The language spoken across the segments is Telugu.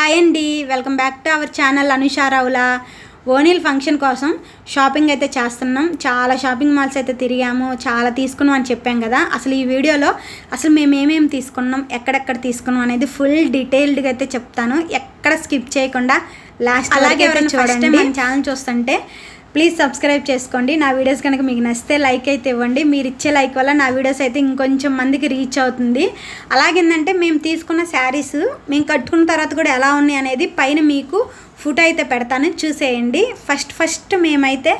హాయ్ అండి. Welcome back to our channel అనుషారావుల ఓనీల్ ఫంక్షన్ కోసం షాపింగ్ అయితే చేస్తున్నాం. చాలా షాపింగ్ మాల్స్ అయితే తిరిగాము. చాలా తీసుకున్నాం అని చెప్పాం కదా. అసలు ఈ వీడియోలో అసలు మేము ఏమేమి తీసుకున్నాం ఎక్కడెక్కడ తీసుకున్నాం అనేది ఫుల్ డీటెయిల్డ్గా అయితే చెప్తాను. ఎక్కడ స్కిప్ చేయకుండా లాస్ట్ అలాగే ఎవరైనా చూడండి. మన ఛానల్ చూస్తుంటే ప్లీజ్ సబ్స్క్రైబ్ చేసుకోండి. నా వీడియోస్ కనుక మీకు నచ్చితే లైక్ అయితే ఇవ్వండి. మీరు ఇచ్చే లైక్ వల్ల నా వీడియోస్ అయితే ఇంకొంచెం మందికి రీచ్ అవుతుంది. అలాగేందంటే మేము తీసుకున్న శారీస్ మేము కట్టుకున్న తర్వాత కూడా ఎలా ఉన్నాయి అనేది పైన మీకు ఫోటో అయితే పెడతాను. చూసేయండి. ఫస్ట్ ఫస్ట్ మేమైతే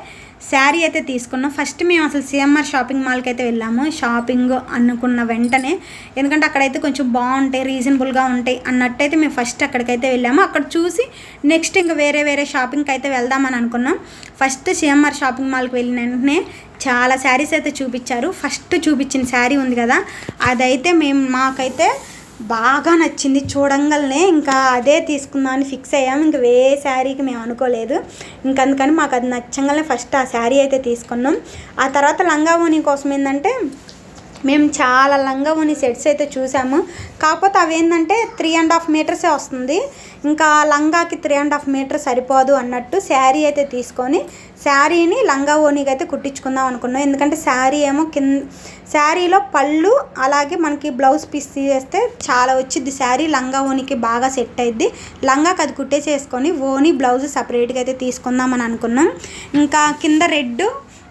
శారీ అయితే తీసుకున్నాం. ఫస్ట్ మేము అసలు సిఎంఆర్ షాపింగ్ మాల్కి అయితే వెళ్ళాము. షాపింగ్ అనుకున్న వెంటనే. ఎందుకంటే అక్కడైతే కొంచెం బాగుంటాయి రీజనబుల్గా ఉంటాయి అన్నట్టయితే మేము ఫస్ట్ అక్కడికైతే వెళ్ళాము. అక్కడ చూసి నెక్స్ట్ ఇంకా వేరే వేరే షాపింగ్కి అయితే వెళ్దామని అనుకున్నాం. ఫస్ట్ సిఎంఆర్ షాపింగ్ మాల్కి వెళ్ళిన వెంటనే చాలా శారీస్ అయితే చూపించారు. ఫస్ట్ చూపించిన శారీ ఉంది కదా అదైతే మేము మాకైతే బాగా నచ్చింది. చూడంగానే ఇంకా అదే తీసుకుందామని ఫిక్స్ అయ్యాము ఇంకా వే శారీకి మేము అనుకోలేదు. ఇంకా అందుకని మాకు అది నచ్చంగానే ఫస్ట్ ఆ శారీ అయితే తీసుకున్నాం. ఆ తర్వాత లంగా ఓని కోసం ఏంటంటే మేము చాలా లంగా ఓని సెట్స్ అయితే చూసాము. కాకపోతే అవేంటంటే త్రీ అండ్ హాఫ్ మీటర్సే వస్తుంది. ఇంకా లంగాకి త్రీ అండ్ హాఫ్ మీటర్ సరిపోదు అన్నట్టు శారీ అయితే తీసుకొని శారీని లంగా ఓనీకి అయితే కుట్టించుకుందాం అనుకున్నాం. ఎందుకంటే శారీ ఏమో కింద శారీలో పళ్ళు అలాగే మనకి బ్లౌజ్ పీస్ తీసేస్తే చాలా వచ్చింది శారీ లంగా ఓనికి బాగా సెట్ అయింది లంగాకి అది కుట్టేసేసుకొని ఓని బ్లౌజ్ సపరేట్గా అయితే తీసుకుందామని అనుకున్నాం. ఇంకా కింద రెడ్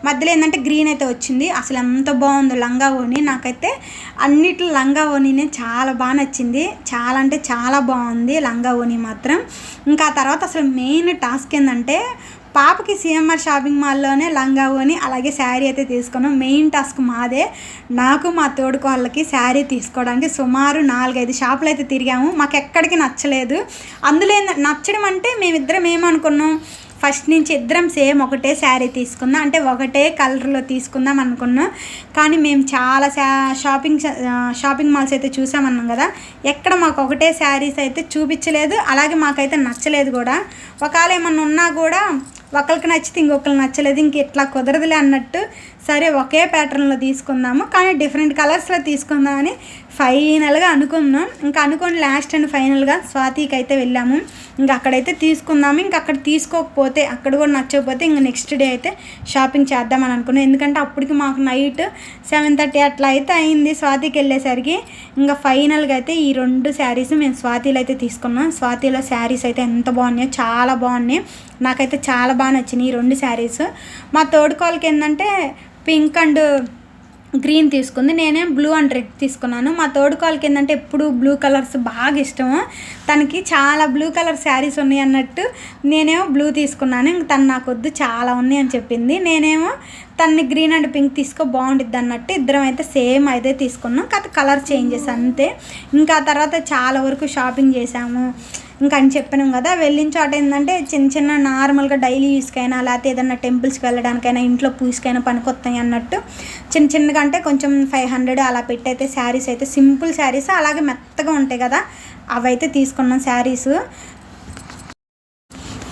మధ్యలో ఏంటంటే గ్రీన్ అయితే వచ్చింది. అసలు ఎంత బాగుందో లంగా ఓని నాకైతే అన్నిట్లో లంగా ఓనీనే చాలా బాగా నచ్చింది. చాలా అంటే చాలా బాగుంది లంగా ఓని మాత్రం. ఇంకా ఆ తర్వాత అసలు మెయిన్ టాస్క్ ఏంటంటే పాపకి సిఎంఆర్ షాపింగ్ మాల్లోనే లంగా ఓని అలాగే శారీ అయితే తీసుకున్నాం. మెయిన్ టాస్క్ మాదే. నాకు మా తోడుకోళ్ళకి శారీ తీసుకోవడానికి సుమారు నాలుగైదు షాపులు అయితే తిరిగాము. మాకు ఎక్కడికి నచ్చలేదు. అందులో నచ్చడం అంటే మేమిద్దరం ఏమనుకున్నాం? ఫస్ట్ నుంచి ఇద్దరం సేమ్ ఒకటే శారీ తీసుకుందాం. అంటే ఒకటే కలర్లో తీసుకుందాం అనుకున్నాం. కానీ మేము చాలా షాపింగ్ షాపింగ్ మాల్స్ అయితే చూసామన్నాం కదా. ఎక్కడ మాకు ఒకటే శారీస్ అయితే చూపించలేదు. అలాగే మాకైతే నచ్చలేదు కూడా. ఒకవేళ ఏమన్నా ఉన్నా కూడా ఒకరికి నచ్చితే ఇంకొకరికి నచ్చలేదు. ఇంక ఇట్లా కుదరదులే అన్నట్టు సరే ఒకే ప్యాటర్న్లో తీసుకుందాము. కానీ డిఫరెంట్ కలర్స్లో తీసుకుందామని ఫైనల్గా అనుకున్నాం. ఇంకా అనుకొని లాస్ట్ అండ్ ఫైనల్గా స్వాతికి అయితే వెళ్ళాము. ఇంకా అక్కడైతే తీసుకుందాము. ఇంకా అక్కడ తీసుకోకపోతే అక్కడ కూడా నచ్చకపోతే ఇంకా నెక్స్ట్ డే అయితే షాపింగ్ చేద్దామని అనుకున్నాం. ఎందుకంటే అప్పటికి మాకు నైట్ సెవెన్ థర్టీ అట్లా అయితే అయింది స్వాతికి వెళ్ళేసరికి. ఇంకా ఫైనల్గా అయితే ఈ రెండు శారీస్ మేము స్వాతిలో అయితే తీసుకున్నాం. స్వాతిలో శారీస్ అయితే ఎంత బాగున్నాయో చాలా బాగున్నాయి. నాకైతే చాలా బాగా నచ్చినాయి ఈ రెండు శారీస్. మా తోడుకోళ్ళకి ఏంటంటే పింక్ అండ్ గ్రీన్ తీసుకుంది. నేనే బ్లూ అండ్ రెడ్ తీసుకున్నాను. మా తోడుకాలకి ఏంటంటే ఎప్పుడు బ్లూ కలర్స్ బాగా ఇష్టము. తనకి చాలా బ్లూ కలర్ శారీస్ ఉన్నాయి అన్నట్టు నేనేమో బ్లూ తీసుకున్నాను. ఇంక తను నాకు వద్దు చాలా ఉన్నాయి అని చెప్పింది. నేనేమో తన్ని గ్రీన్ అండ్ పింక్ తీసుకో బాగుంటుంది అన్నట్టు ఇద్దరం అయితే సేమ్ అయితే తీసుకున్నాం. కాకపోతే కలర్ చేంజెస్ అంతే. ఇంకా తర్వాత చాలా వరకు షాపింగ్ చేసాము. ఇంకా అని చెప్పినాం కదా వెళ్ళిన చోట ఏంటంటే చిన్న చిన్న నార్మల్గా డైలీ యూస్కైనా లేకపోతే ఏదైనా టెంపుల్స్కి వెళ్ళడానికైనా ఇంట్లో పూజకైనా పనికొస్తాయి అన్నట్టు చిన్న చిన్నగా అంటే కొంచెం ఫైవ్ హండ్రెడ్ అలా పెట్టయితే శారీస్ అయితే సింపుల్ శారీస్ అలాగే మెత్తగా ఉంటాయి కదా అవైతే తీసుకున్నాం శారీస్.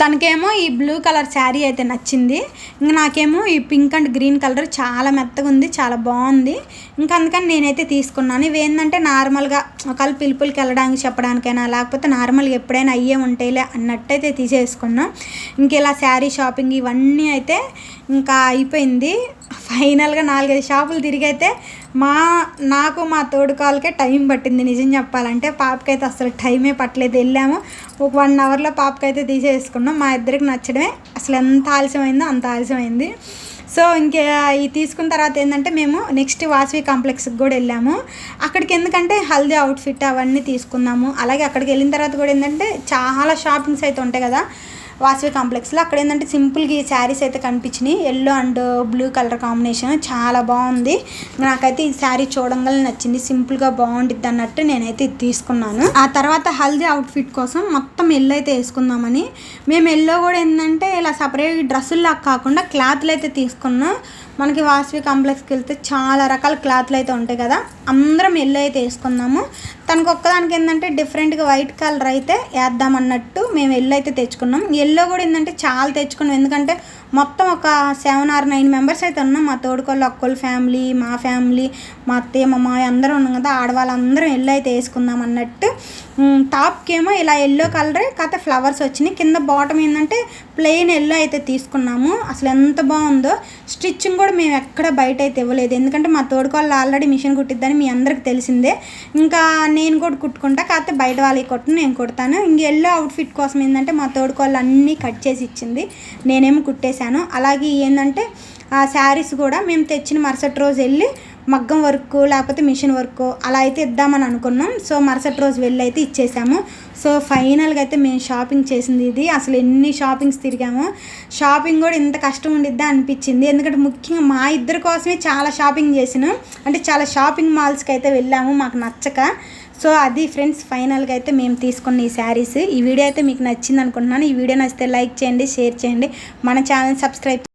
తనకేమో ఈ బ్లూ కలర్ శారీ అయితే నచ్చింది. ఇంకా నాకేమో ఈ పింక్ అండ్ గ్రీన్ కలర్ చాలా మెత్తగా ఉంది చాలా బాగుంది. ఇంకా అందుకని నేనైతే తీసుకున్నాను. ఇవి ఏంటంటే నార్మల్గా ఒకవేళ పిలుపులకి వెళ్ళడానికి చెప్పడానికైనా లేకపోతే నార్మల్గా ఎప్పుడైనా అయ్యే ఉంటాయిలే అన్నట్టయితే తీసేసుకున్నాం. ఇంక ఇలా శారీ షాపింగ్ ఇవన్నీ అయితే ఇంకా అయిపోయింది. ఫైనల్గా నాలుగైదు షాపులు తిరిగైతే మా నాకు మా తోడుకాలకే టైం పట్టింది నిజం చెప్పాలంటే. పాపకైతే అసలు టైమే పట్టలేదు. వెళ్ళాము. ఒక వన్ అవర్లో పాపకైతే తీసేసుకున్నాం. మా ఇద్దరికి నచ్చడమే. అసలు ఎంత ఆలస్యమైందో అంత ఆలస్యమైంది. సో ఇంకే ఈ తీసుకున్న తర్వాత ఏంటంటే మేము నెక్స్ట్ వాసవి కాంప్లెక్స్కి కూడా వెళ్ళాము. అక్కడికి ఎందుకంటే హల్దీ అవుట్ఫిట్ అవన్నీ తీసుకున్నాము. అలాగే అక్కడికి వెళ్ళిన తర్వాత కూడా ఏంటంటే చాలా షాపింగ్స్ అయితే ఉంటాయి కదా. వాసవి కాంప్లెక్స్లో. అక్కడ ఏంటంటే సింపుల్గా ఈ శారీస్ అయితే కనిపించినాయి. Yellow and blue colour combination చాలా బాగుంది. నాకైతే ఈ శారీ చూడంగానే నచ్చింది. సింపుల్గా బాగుండిద్ది అన్నట్టు నేనైతే ఇది తీసుకున్నాను. ఆ తర్వాత హల్దీ అవుట్ఫిట్ కోసం మొత్తం ఎల్లో అయితే వేసుకుందామని. మేము ఎల్లో కూడా ఏంటంటే ఇలా సపరేట్ డ్రెస్సుల్లా కాకుండా క్లాత్లు అయితే తీసుకున్నాం. మనకి వాసవి కాంప్లెక్స్కి వెళ్తే చాలా రకాల క్లాత్లు అయితే ఉంటాయి కదా. అందరం ఎల్లో అయితే వేసుకున్నాము తనకు ఒక్కదానికి ఏంటంటే డిఫరెంట్గా వైట్ కలర్ అయితే వేద్దాం అన్నట్టు మేము ఎల్లో అయితే తెచ్చుకున్నాం. ఎల్లో కూడా ఏంటంటే చాలా తెచ్చుకున్నాం. ఎందుకంటే మొత్తం ఒక సెవెన్ ఆర్ నైన్ మెంబర్స్ అయితే ఉన్నాం. మా తోడుకోళ్ళు అక్కోళ్ళ ఫ్యామిలీ మా ఫ్యామిలీ మా అత్తయ్య మా మాయ అందరూ ఉన్నాం కదా ఆడవాళ్ళందరం ఎల్లో అయితే వేసుకుందాం అన్నట్టు. టాప్కేమో ఇలా ఎల్లో కలరే కాకపోతే ఫ్లవర్స్ వచ్చినాయి. కింద బాటమ్ ఏంటంటే ప్లెయిన్ ఎల్లో అయితే తీసుకున్నాము. అసలు ఎంత బాగుందో. స్టిచ్చింగ్ కూడా మేము ఎక్కడ బయట అయితే ఇవ్వలేదు. ఎందుకంటే మా తోడుకోళ్ళు ఆల్రెడీ మిషన్ కుట్టిద్దని మీ అందరికి తెలిసిందే. ఇంకా నేను కూడా కుట్టుకుంటా కాకపోతే బయట వాళ్ళకి కొట్టు నేను కుడతాను. ఇంక ఎల్లో అవుట్ఫిట్ కోసం ఏంటంటే మా తోడుకోళ్ళు అన్నీ కట్ చేసి ఇచ్చింది. నేనేమో కుట్టేశాను. అలాగే ఏంటంటే ఆ శారీస్ కూడా మేము తెచ్చిన మరుసటి రోజు వెళ్ళి మగ్గం వర్క్ లేకపోతే మిషన్ వర్క్ అలా అయితే ఇద్దామని అనుకున్నాం. సో మరుసటి రోజు వెళ్ళి అయితే ఇచ్చేసాము. సో ఫైనల్గా అయితే మేము షాపింగ్ చేసింది ఇది. అసలు ఎన్ని షాపింగ్స్ తిరిగాము. షాపింగ్ కూడా ఇంత కష్టం ఉండిద్దా అనిపించింది. ఎందుకంటే ముఖ్యంగా మా ఇద్దరి కోసమే చాలా షాపింగ్ చేసినాం. అంటే చాలా షాపింగ్ మాల్స్కి అయితే వెళ్ళాము. మాకు నచ్చక. సో అది ఫ్రెండ్స్ ఫైనల్గా అయితే మేము తీసుకున్న ఈ శారీస్. ఈ వీడియో అయితే మీకు నచ్చింది అనుకుంటున్నాను ఈ వీడియో నచ్చితే లైక్ చేయండి షేర్ చేయండి. మన ఛానల్ సబ్స్క్రైబ్